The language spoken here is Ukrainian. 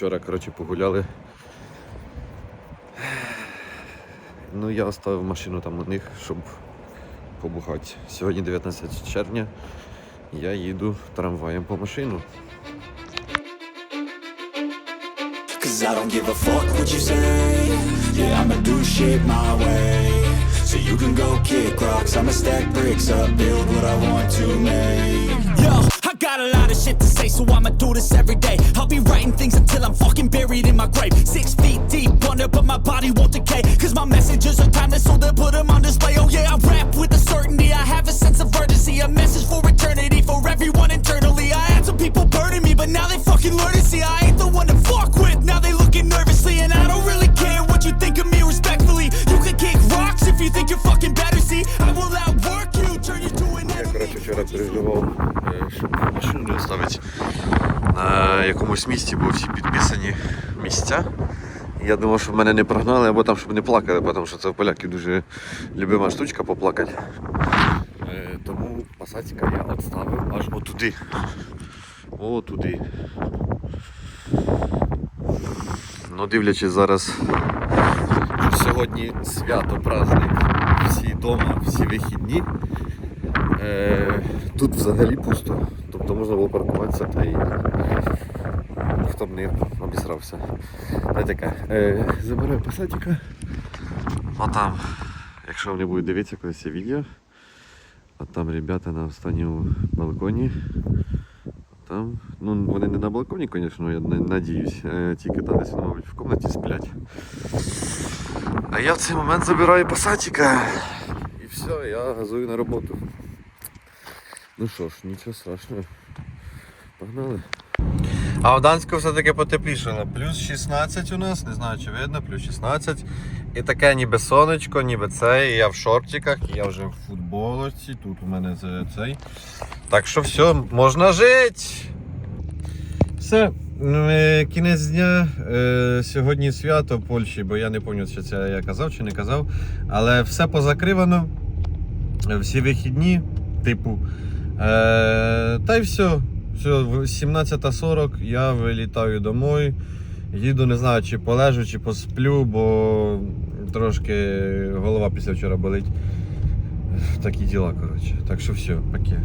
Вчора, коротше, погуляли. Ну, я оставив машину там у них, щоб побухати. Сьогодні 19 червня. Я їду трамваєм по машину. Cause I don't give a fuck what you say Yeah, I'ma do shit my way So you can go kick rocks I'ma stack bricks up Build what I want to make Yo, I got a lot of shit to say So I'ma do this every day I'll be writing things buried in my grave Six feet deep under But my body won't decay Cause my messages are timeless So they'll put them on display Oh yeah, I rap with a certainty I have a sense of urgency A message for eternity For everyone internally I had some people burning me But now they fucking learn to see I ain't the one to fuck with Now they looking nervously And I don't really care what you think of me respectfully You can kick rocks if you think you're fucking better See, I will outwork you Turn you to an Я, enemy коротше, вчора переживав, е, щоб машину не оставити на якомусь місці, бо всі підписані місця. Я думав, щоб мене не прогнали, або там, щоб не плакали, тому що це в поляків дуже любима штучка поплакати. Е, Тому пасатіка я відставив аж отуди. Отуди. Ну, дивлячись зараз, що сьогодні свято, праздник, всі вдома, всі вихідні. Е, тут взагалі пусто. Тобто можна було паркуватися та й хто б не обісрався. Та й таке. Е, забираю пасатіка. А там, якщо вони будуть дивитися колись це відео, а там ребята на останньому балконі. Там, ну вони не на балконі, звісно, я не- надіюсь. Е, тільки там десь, мабуть, в кімнаті сплять. А я в цей момент забираю пасатіка. І все, я газую на роботу. Ну що ж, нічого страшного. Погнали. А в Данську все-таки потеплішало. Плюс 16 у нас, не знаю чи видно, плюс 16. І таке ніби сонечко, ніби це. І я в шортиках, і я вже в футболочці. Тут у мене цей. Так що все, можна жити. Все. Е, Кінець дня. Е, Сьогодні свято в Польщі, бо я не пам'ятаю, що це я казав чи не казав. Але все позакривано. Всі вихідні, типу. Е, та й все. Все, 17.40 я вилітаю домой. Їду, не знаю, чи полежу, чи посплю, бо трошки голова після вчора болить. Такі діла, коротше. Так що все, паке.